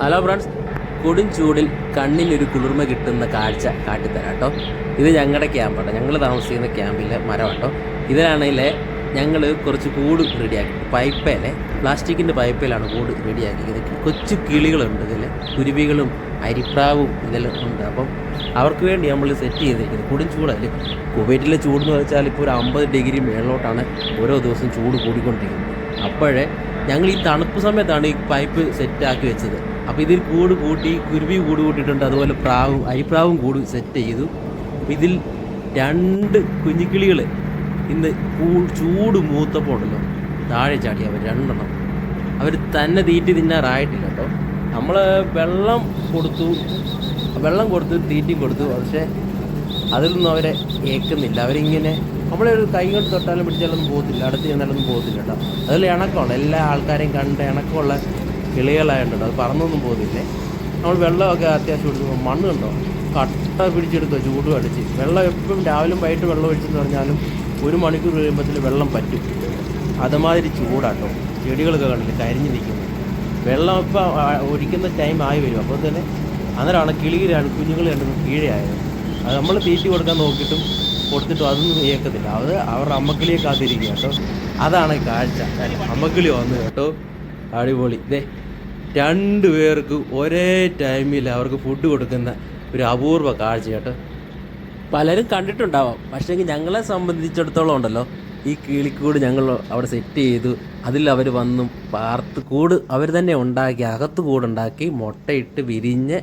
Hello friends കൊടും ചൂടിൽ കണ്ണിലൊരു കുളിർമ കിട്ടുന്ന കാഴ്ച കാട്ടിത്തരാം കേട്ടോ. ഇത് ഞങ്ങളുടെ ക്യാമ്പാട്ടോ ഞങ്ങൾ താമസിക്കുന്ന ക്യാമ്പിലെ മരം കേട്ടോ ഇതിലാണെങ്കിൽ ഞങ്ങൾ കുറച്ച് കൂട് റെഡിയാക്കി പൈപ്പേലെ പ്ലാസ്റ്റിക്കിന്റെ പൈപ്പേലാണ് കൂട് റെഡിയാക്കിയത് കൊച്ചു കിളികളുണ്ട് ഇതിൽ കുരുവികളും അരിപ്രാവും ഇതെല്ലാം ഉണ്ട്. അപ്പം അവർക്ക് വേണ്ടി നമ്മൾ സെറ്റ് ചെയ്തിരിക്കുന്നത് കൊടും ചൂടല്ല? കുവൈറ്റിലെ ചൂടെന്ന് വെച്ചാൽ ഇപ്പോൾ ഒരു അമ്പത് ഡിഗ്രി മേളിലോട്ടാണ് ഓരോ ദിവസം ചൂട് കൂടിക്കൊണ്ടിരിക്കുന്നത്. അപ്പോഴേ ഞങ്ങൾ ഈ തണുപ്പ് സമയത്താണ് ഈ പൈപ്പ് സെറ്റാക്കി വെച്ചത്. അപ്പോൾ ഇതിൽ കൂട് കൂട്ടി കുരുവി കൂട് കൂട്ടിയിട്ടുണ്ട്. അതുപോലെ പ്രാവും അരിപ്രാവും കൂട് സെറ്റ് ചെയ്തു. ഇതിൽ രണ്ട് കുഞ്ഞിക്കിളികൾ ഇന്ന് ചൂട് മൂത്തപ്പോൾ ഉണ്ടല്ലോ. താഴെ ചാടി അവർ രണ്ടെണ്ണം. അവർ തന്നെ തീറ്റി തിന്നാറായിട്ടില്ല കേട്ടോ. നമ്മൾ വെള്ളം കൊടുത്തു. വെള്ളം കൊടുത്തു തീറ്റി കൊടുത്തു. പക്ഷേ അതിലൊന്നും അവരെ ഏക്കുന്നില്ല. അവരിങ്ങനെ നമ്മളെ ഒരു കൈ കൊണ്ട് തൊട്ടാലും പിടിച്ചാലൊന്നും പോകത്തില്ല. അടുത്ത് ചെന്നാലൊന്നും പോകത്തില്ല കേട്ടോ. അതിൽ ഇണക്കമുള്ള. എല്ലാ ആൾക്കാരെയും കണ്ട് ഇണക്കമുള്ള കിളികളായിട്ടുണ്ട് അത് പറന്നൊന്നും പോകുന്നില്ലേ നമ്മൾ വെള്ളമൊക്കെ അത്യാവശ്യം എടുക്കുമ്പോൾ മണ്ണ് കണ്ടോ കട്ട പിടിച്ചെടുക്കുക ചൂട് അടിച്ച്. വെള്ളം എപ്പോഴും രാവിലെ വൈകിട്ട് വെള്ളം ഒഴിച്ചെന്ന് പറഞ്ഞാലും ഒരു മണിക്കൂർ കഴിയുമ്പോഴത്തേക്ക് വെള്ളം പറ്റും. അതുമാതിരി ചൂടാട്ടോ ചെടികളൊക്കെ കണ്ടില്ല? കരിഞ്ഞ് നിൽക്കുന്നു. വെള്ളം ഇപ്പം ഒഴിക്കുന്ന ടൈം ആയി വരും. അപ്പോൾ തന്നെ അന്നേരമാണ് കിളിയിലാണ് കുഞ്ഞുങ്ങൾ രണ്ടും കീഴെയായത്. അത് നമ്മൾ തീറ്റി കൊടുക്കാൻ നോക്കിയിട്ടും കൊടുത്തിട്ടും അതൊന്നും കേൾക്കത്തില്ല അത് അവരുടെ അമ്മക്കിളിയെ കാത്തിരിക്കുക കേട്ടോ. അതാണ് കാഴ്ച. അമ്മക്കിളി വന്ന് കേട്ടോ. അടിപൊളി. ഇതേ രണ്ടു പേർക്ക് ഒരേ ടൈമിൽ അവർക്ക് ഫുഡ് കൊടുക്കുന്ന ഒരു അപൂർവ കാഴ്ച കേട്ടോ. പലരും കണ്ടിട്ടുണ്ടാവാം. പക്ഷേ ഞങ്ങളെ സംബന്ധിച്ചിടത്തോളം ഉണ്ടല്ലോ ഈ കിളിക്കൂട് ഞങ്ങൾ അവിടെ സെറ്റ് ചെയ്തു. അതിൽ അവർ വന്നും പാർത്ത് കൂട് അവർ തന്നെ ഉണ്ടാക്കി അകത്ത് കൂടുണ്ടാക്കി മുട്ടയിട്ട് വിരിഞ്ഞ്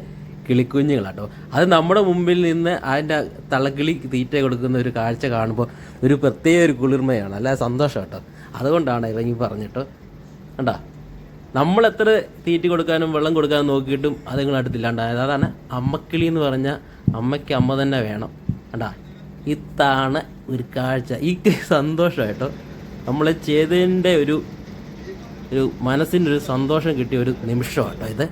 കിളിക്കുഞ്ഞുങ്ങളാട്ടോ. അത് നമ്മുടെ മുമ്പിൽ നിന്ന് അതിന്റെ തള്ളക്കിളി തീറ്റ കൊടുക്കുന്ന ഒരു കാഴ്ച കാണുമ്പോൾ ഒരു പ്രത്യേക ഒരു കുളിർമയാണ്. അല്ല സന്തോഷം കേട്ടോ അതുകൊണ്ടാണ് ഇവങ്ങി പറഞ്ഞിട്ടോ. കണ്ടാ? നമ്മൾ എത്ര തീറ്റ കൊടുക്കാനും വെള്ളം കൊടുക്കാനും നോക്കിയിട്ടും അതുങ്ങൾ അടുത്തില്ലാണ്ടായത് അതാണ് അമ്മക്കിളി എന്ന് പറഞ്ഞാൽ അമ്മയ്ക്ക് അമ്മ തന്നെ വേണം. കണ്ടാ? ഇതാണ് ഒരു കാഴ്ച. ഈ സന്തോഷമായിട്ടോ നമ്മൾ ചെയ്തതിന്റെ ഒരു ഒരു മനസ്സിന്റെ ഒരു സന്തോഷം കിട്ടിയ ഒരു നിമിഷമാട്ടോ ഇത്.